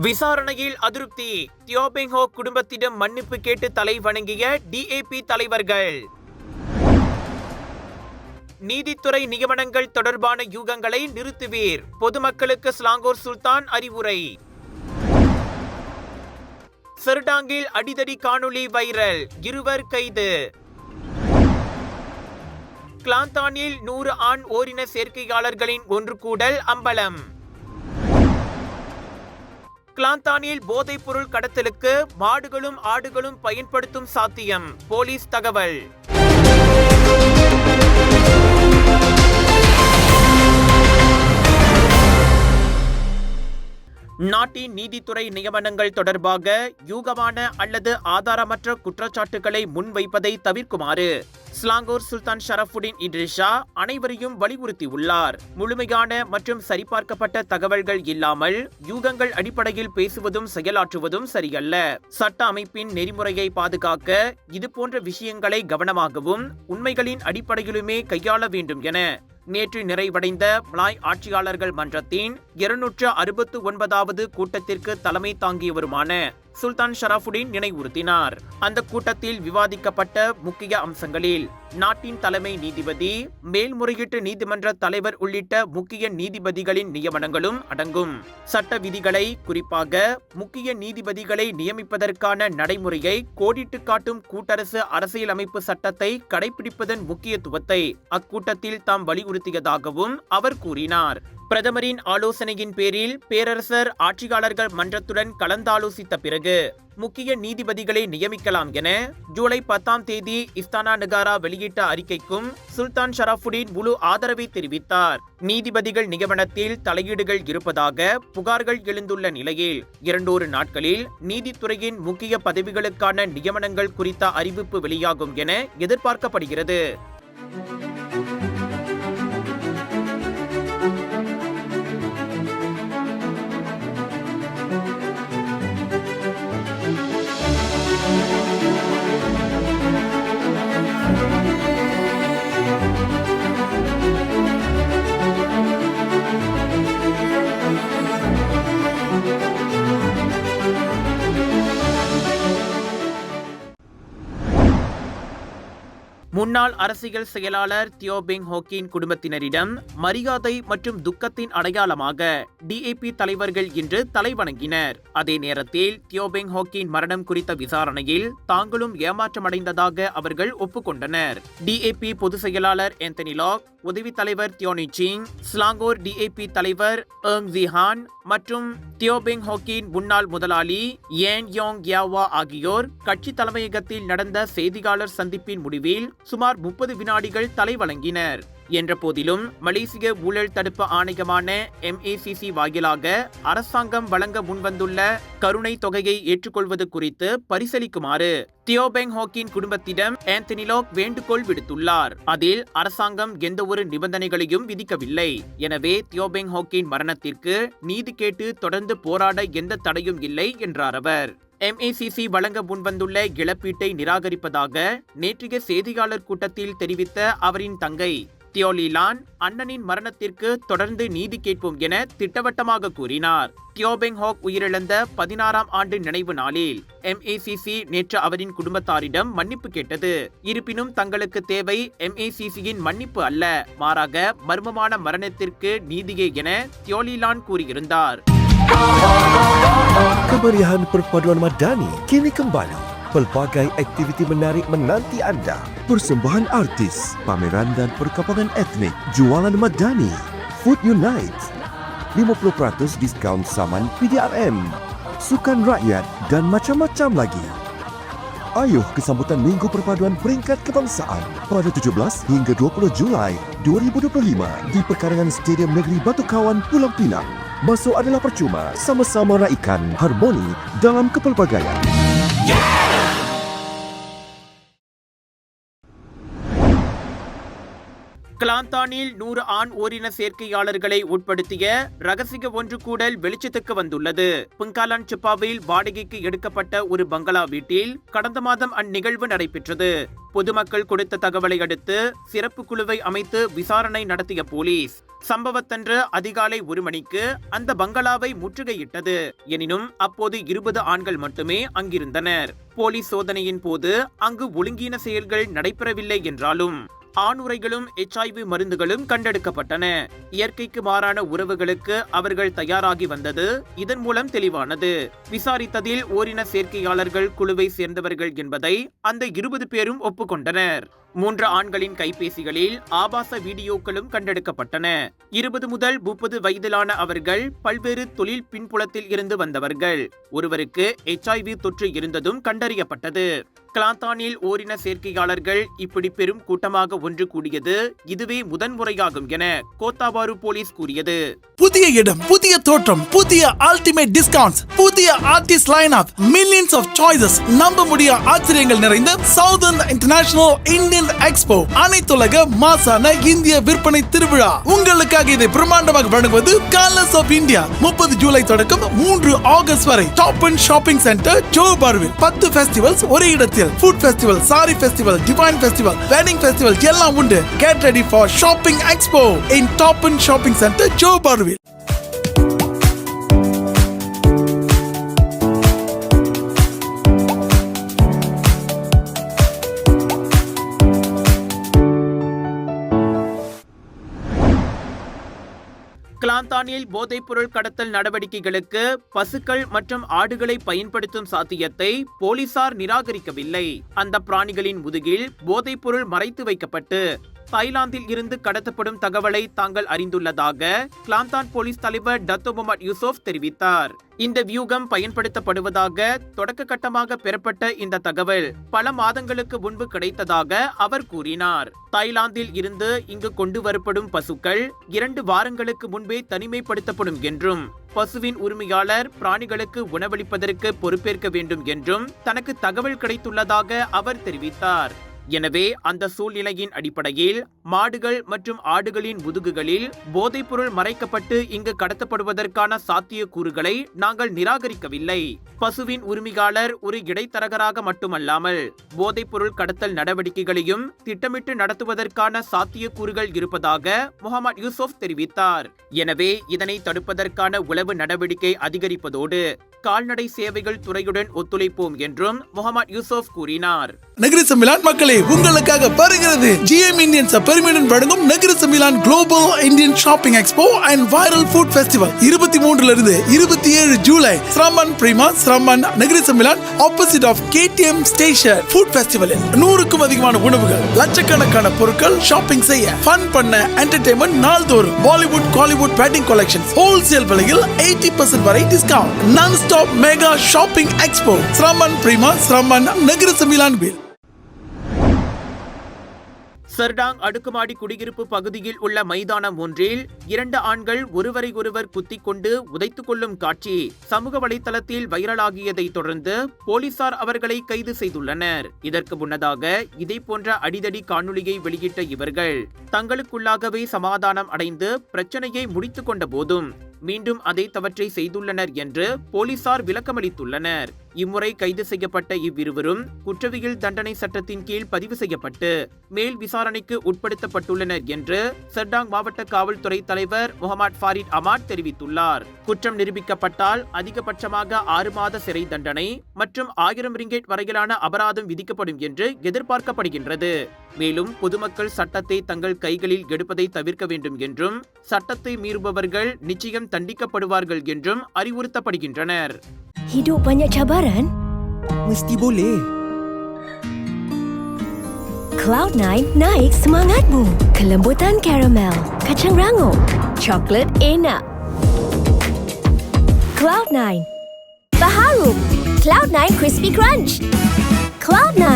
விசாரணையில் அதிருப்தி. தியோபெங்ஹோ குடும்பத்திடம் மன்னிப்பு கேட்டு தலை வணங்கிய டிஏபி தலைவர்கள். நீதித்துறை நியமனங்கள் தொடர்பான யூகங்களை நிறுத்துவீர். பொதுமக்களுக்கு ஸ்லாங்கோர் சுல்தான் அறிவுரை. செர்டாங்கில் அடிதடி காணொளி வைரல். இருவர் கைது. கிளாந்தானில் நூறு ஆண் ஓரின சேர்க்கையாளர்களின் ஒன்று கூடல் அம்பலம். கிளாந்தானில் போதைப் பொருள் கடத்தலுக்கு மாடுகளும் ஆடுகளும் பயன்படுத்தும் சாத்தியம். போலீஸ் தகவல். நாட்டின் நீதித்துறை நியமனங்கள் தொடர்பாக யூகமான அல்லது ஆதாரமற்ற குற்றச்சாட்டுகளை முன்வைப்பதை தவிர்க்குமாறு ஸ்லாங்கூர் சுல்தான் ஷரஃபுடின் இட்ரிஷா அனைவரையும் வலியுறுத்தியுள்ளார். முழுமையான மற்றும் சரிபார்க்கப்பட்ட தகவல்கள் இல்லாமல் யூகங்கள் அடிப்படையில் பேசுவதும் செயலாற்றுவதும் சரியல்ல. சட்ட அமைப்பின் நெறிமுறையை பாதுகாக்க இதுபோன்ற விஷயங்களை கவனமாகவும் உண்மைகளின் அடிப்படையிலுமே கையாள வேண்டும் என நேற்று நிறைவடைந்த மலாய் ஆட்சியாளர்கள் மன்றத்தின் இருநூற்று அறுபத்து ஒன்பதாவது கூட்டத்திற்கு தலைமை தாங்கியவருமான சுல்தான் ஷராஃபுடீன் நினைவுறுத்தினார். அந்த கூட்டத்தில் விவாதிக்கப்பட்ட முக்கிய அம்சங்களில் நாட்டின் தலைமை நீதிபதி மேல்முறையீட்டு நீதிமன்ற தலைவர் உள்ளிட்ட முக்கிய நீதிபதிகளின் நியமனங்களும் அடங்கும். சட்ட விதிகளை குறிப்பாக முக்கிய நீதிபதிகளை நியமிப்பதற்கான நடைமுறையை கோடிட்டு காட்டும் கூட்டரசு அரசியலமைப்பு சட்டத்தை கடைபிடிப்பதன் முக்கியத்துவத்தை அக்கூட்டத்தில் தாம் வலியுறுத்தியதாகவும் அவர் கூறினார். பிரதமரின் ஆலோசனையின் பேரில் பேரரசர் ஆட்சியாளர்கள் மன்றத்துடன் கலந்தாலோசித்த பிறகு முக்கிய நீதிபதிகளை நியமிக்கலாம் என ஜூலை பத்தாம் தேதி இஸ்தானா நகாரா வெளியிட்ட அறிக்கைக்கும் சுல்தான் ஷராஃபுடின் முழு ஆதரவை தெரிவித்தார். நீதிபதிகள் நியமனத்தில் தலையீடுகள் இருப்பதாக புகார்கள் எழுந்துள்ள நிலையில் இரண்டொரு நாட்களில் நீதித்துறையின் முக்கிய பதவிகளுக்கான நியமனங்கள் குறித்த அறிவிப்பு வெளியாகும் என எதிர்பார்க்கப்படுகிறது. முன்னாள் அரசியல் செயலாளர் தியோபிங் ஹோக்கின் குடும்பத்தினரிடம் மரியாதை மற்றும் துக்கத்தின் அடையாளமாக டிஏபி தலைவர்கள் இன்று தலைவணங்கினர் அதே நேரத்தில் தியோபிங் ஹோக்கின் மரணம் குறித்த விசாரணையில் தாங்களும் ஏமாற்றமடைந்ததாக அவர்கள் ஒப்புக்கொண்டனர். டிஏபி பொதுச் செயலாளர் ஆந்தனி லாக் உதவி தலைவர் தியோனி சிங் ஸ்லாங்கோர் டிஏபி தலைவர் ஏங் ஜிஹான் மற்றும் தியோபிங் ஹோக்கின் முன்னாள் முதலாளி ஏன் யோங் யாவா ஆகியோர் கட்சி தலைமையகத்தில் நடந்த செய்தியாளர் சந்திப்பின் முடிவில் சுமார் முப்பது வினாடிகள் தலை வழங்கினர். என்ற போதிலும் மலேசிய ஊழல் தடுப்பு ஆணையமான எம்ஏசிசி வாயிலாக அரசாங்கம் வழங்க முன்வந்துள்ள கருணை தொகையை ஏற்றுக்கொள்வது குறித்து பரிசீலிக்குமாறு தியோபெங் ஹோக்கின் குடும்பத்திடம் ஆந்தனிலோக் வேண்டுகோள் விடுத்துள்ளார். அதில் அரசாங்கம் எந்த ஒரு நிபந்தனைகளையும் விதிக்கவில்லை. எனவே தியோபெங் ஹோக்கின் மரணத்திற்கு நீதி கேட்டு தொடர்ந்து போராட எந்த தடையும் இல்லை என்றார் அவர். எம்ஏசிசி வழங்க முன்வந்துள்ள இழப்பீட்டை நிராகரிப்பதாக நேற்றைய செய்தியாளர் கூட்டத்தில் தெரிவித்த அவரின் தங்கை தியோலிலான் அண்ணனின் மரணத்திற்கு தொடர்ந்து நீதி கேட்போம் என திட்டவட்டமாக கூறினார். தியோபெங்ஹோக் உயிரிழந்த பதினாறாம் ஆண்டு நினைவு நாளில் எம்ஏசிசி நேற்று அவரின் குடும்பத்தாரிடம் மன்னிப்பு கேட்டது. இருப்பினும் தங்களுக்கு தேவை எம்ஏசிசியின் மன்னிப்பு அல்ல மாறாக மர்மமான மரணத்திற்கு நீதியே என தியோலிலான் கூறியிருந்தார். Kemeriahan perpaduan Madani kini kembali. Pelbagai aktiviti menarik menanti anda. Persembahan artis, pameran dan perkampungan etnik, jualan Madani, Food Unite, 50% diskaun saman PDRM, sukan rakyat dan macam-macam lagi. Ayuh ke sambutan Minggu Perpaduan Peringkat Kebangsaan pada 17 hingga 20 Julai 2025 di perkarangan Stadium Negeri Batu Kawan Pulau Pinang. Masuk adalah percuma, sama-sama raikan harmoni dalam kepelbagaian. கிளாந்தானில் நூறு ஆண் ஓரின சேர்க்கையாளர்களை உட்படுத்திய ரகசிய ஒன்று கூடல் வெளிச்சத்துக்கு வந்துள்ளது. புங்காலான் சிப்பாவில் வாடகைக்கு எடுக்கப்பட்ட ஒரு பங்களா வீட்டில் கடந்த மாதம் அந்நிகழ்வு நடைபெற்றது. பொதுமக்கள் கொடுத்த தகவலை அடுத்து சிறப்பு குழுவை அமைத்து விசாரணை நடத்திய போலீஸ் சம்பவத்தன்று அதிகாலை ஒரு மணிக்கு அந்த பங்களாவை முற்றுகையிட்டது. எனினும் அப்போது இருபது ஆண்கள் மட்டுமே அங்கிருந்தனர். போலீஸ் சோதனையின் போது அங்கு ஒழுங்கீன செயல்கள் நடைபெறவில்லை என்றாலும் ஆணுரைகளும் எச்ஐவி மருந்துகளும் கண்டெடுக்கப்பட்டன. இயற்கைக்கு மாறான உறவுகளுக்கு அவர்கள் தயாராகி வந்தது இதன் மூலம் தெளிவானது. விசாரித்ததில் ஓரின சேர்க்கையாளர்கள் குழுவை சேர்ந்தவர்கள் என்பதை அந்த இருபது பேரும் ஒப்புக்கொண்டனர். மூன்று ஆண்களின் கைபேசிகளில் ஆபாச வீடியோக்களும் கண்டெடுக்கப்பட்டன. இருபது முதல் முப்பது வயதிலான அவர்கள் பல்வேறு தொழில் பின்புலத்தில் இருந்து வந்தவர்கள். ஒருவருக்கு எச்ஐவி தொற்று இருந்ததும் கண்டறியப்பட்டது. கிளாந்தானில் ஓரின சேர்க்கையாளர்கள் இப்படி பெரும் கூட்டமாக ஒன்று கூடியது இதுவே முதன்முறையாகும் என கோத்தாபாரு போலீஸ் கூறியது. புதிய இடம் புதிய தோற்றம் புதிய அல்டிமேட் டிஸ்கவுண்ட்ஸ் புதிய artist line of millions of choices நம்ப முடிய ஆச்சரியங்கள் நிறைந்த சவுதர்ன் இன்டர்நேஷனல் இந்தியன் எக்ஸ்போ அனைத்துலக மாசான இந்திய விற்பனை திருவிழா. உங்களுக்காக இதை பிரம்மாண்டமாக வழங்குவது கலர்ஸ் ஆஃப் இந்தியா முப்பது ஜூலை தொடக்கம் மூன்று ஆகஸ்ட் வரை. டாப் அண்ட் ஷாப்பிங் சென்டர் ஜோ பார்வில் பத்து பெஸ்டிவல்ஸ் ஒரே இடத்தில். Food festival sari festival divine festival wedding festival எல்லாம் உண்டு. Get ready for shopping expo in top and shopping centre Joe பார்வில் கிளாந்தானில் போதைப்பொருள் கடத்தல் நடவடிக்கைகளுக்கு பசுக்கள் மற்றும் ஆடுகளை பயன்படுத்தும் சாத்தியத்தை போலீசார் நிராகரிக்கவில்லை. அந்த பிராணிகளின் முதுகில் போதைப்பொருள் மறைத்து வைக்கப்பட்டு தாய்லாந்தில் இருந்து கடத்தப்படும் தகவலை தாங்கள் அறிந்துள்ளதாக கிளாந்தான் போலீஸ் தலைவர் டத்தோ முகமது யூசோப் தெரிவித்தார். இந்த வியூகம் பயன்படுத்தப்படுவதாக தொடக்க கட்டமாக பெறப்பட்ட இந்த தகவல் பல மாதங்களுக்கு முன்பு கிடைத்ததாக அவர் கூறினார். தாய்லாந்தில் இருந்து இங்கு கொண்டு வரப்படும் பசுக்கள் இரண்டு வாரங்களுக்கு முன்பே தனிமைப்படுத்தப்படும் என்றும் பசுவின் உரிமையாளர் பிராணிகளுக்கு உணவளிப்பதற்கு பொறுப்பேற்க வேண்டும் என்றும் தனக்கு தகவல் கிடைத்துள்ளதாக அவர் தெரிவித்தார். எனவே அந்த சூழ்நிலையின் அடிப்படையில் மாடுகள் மற்றும் ஆடுகளின் முதுகுகளில் போதைப்பொருள் மறைக்கப்பட்டு இங்கு கடத்தப்படுவதற்கான சாத்தியக்கூறுகளை நாங்கள் நிராகரிக்கவில்லை. பசுவின் உரிமையாளர் ஒரு இடைத்தரகராக மட்டுமல்லாமல் போதைப்பொருள் கடத்தல் நடவடிக்கைகளையும் திட்டமிட்டு நடத்துவதற்கான சாத்தியக்கூறுகள் இருப்பதாக முகமது யூசுப் தெரிவித்தார். எனவே இதனை தடுப்பதற்கான உளவு நடவடிக்கை அதிகரிப்பதோடு கால்நடை சேவைகள் துறையுடன் ஒத்துழைப்போம் என்றும் முகமது யூசப் கூறினார். நகர சமிலான் மக்களை உங்களுக்காக வருகிறது ஜிஎம் இந்தியன்ஸ் பெருமையுடன் வழங்கும் நகர சமிலான் global Indian shopping expo and viral food festival இருபத்தி மூன்றுல இருந்து இருபத்தி ஏழு ஜூலை ஸ்ரமன் பிரிமா ஸ்ரமன் நகர சமிலான் opposite of KTM station food ஃபெஸ்டிவலில் நூறுக்கும் அதிகமான உணவுகள் லட்சக்கணக்கான பொருட்கள் ஷாப்பிங் செய்ய ஃபன் பண்ண என்டர்டைன்மெண்ட் நாள்தோறும் Bollywood Kollywood batting collection wholesale விலையில் எயிட்டி பர்சன்ட் வரை discount non stop mega shopping expo ஸ்ரமன் பிரிமா ஸ்ரமன் நகர சமிலான் சர்டாங் அடுக்குமாடி குடியிருப்பு பகுதியில் உள்ள மைதானம் ஒன்றில் இரண்டு ஆண்கள் ஒருவரை ஒருவர் குத்திக் கொண்டு உதைத்துக் கொள்ளும் காட்சி சமூக வலைதளத்தில் வைரலாகியதை தொடர்ந்து போலீசார் அவர்களை கைது செய்துள்ளனர் இதற்கு முன்னதாக இதே போன்ற அடிதடி காணொளியை வெளியிட்ட இவர்கள் தங்களுக்குள்ளாகவே சமாதானம் அடைந்து பிரச்சனையை முடித்துக் கொண்ட போதும் மீண்டும் அதே தவற்றை செய்துள்ளனர் என்று போலீசார் விளக்கமளித்துள்ளனர். இம்முறை கைது செய்யப்பட்ட இவ்விருவரும் குற்றவியல் தண்டனை சட்டத்தின் கீழ் பதிவு செய்யப்பட்டு மேல் விசாரணைக்கு உட்படுத்தப்பட்டுள்ளனர் என்று சர்டாங் மாவட்ட காவல்துறை தலைவர் முகமது ஃபாரிட் அமாட் தெரிவித்துள்ளார். குற்றம் நிரூபிக்கப்பட்டால் அதிகபட்சமாக ஆறு மாத சிறை தண்டனை மற்றும் ஆயிரம் ரிங்கெட் வரையிலான அபராதம் விதிக்கப்படும் என்று எதிர்பார்க்கப்படுகின்றது. மேலும் பொதுமக்கள் சட்டத்தை தங்கள் கைகளில் எடுப்பதை தவிர்க்க வேண்டும் என்றும் சட்டத்தை மீறுபவர்கள் நிச்சயம் தண்டிக்கப்படுவார்கள் என்றும் அறிவுறுத்தப்படுகின்றனர் Hidup banyak cabaran? Mesti boleh. Cloud9 naik semangatmu. Kelembutan karamel, kacang rangup, coklat enak. Cloud9. Baharu. Cloud9 Crispy Crunch. Cloud9.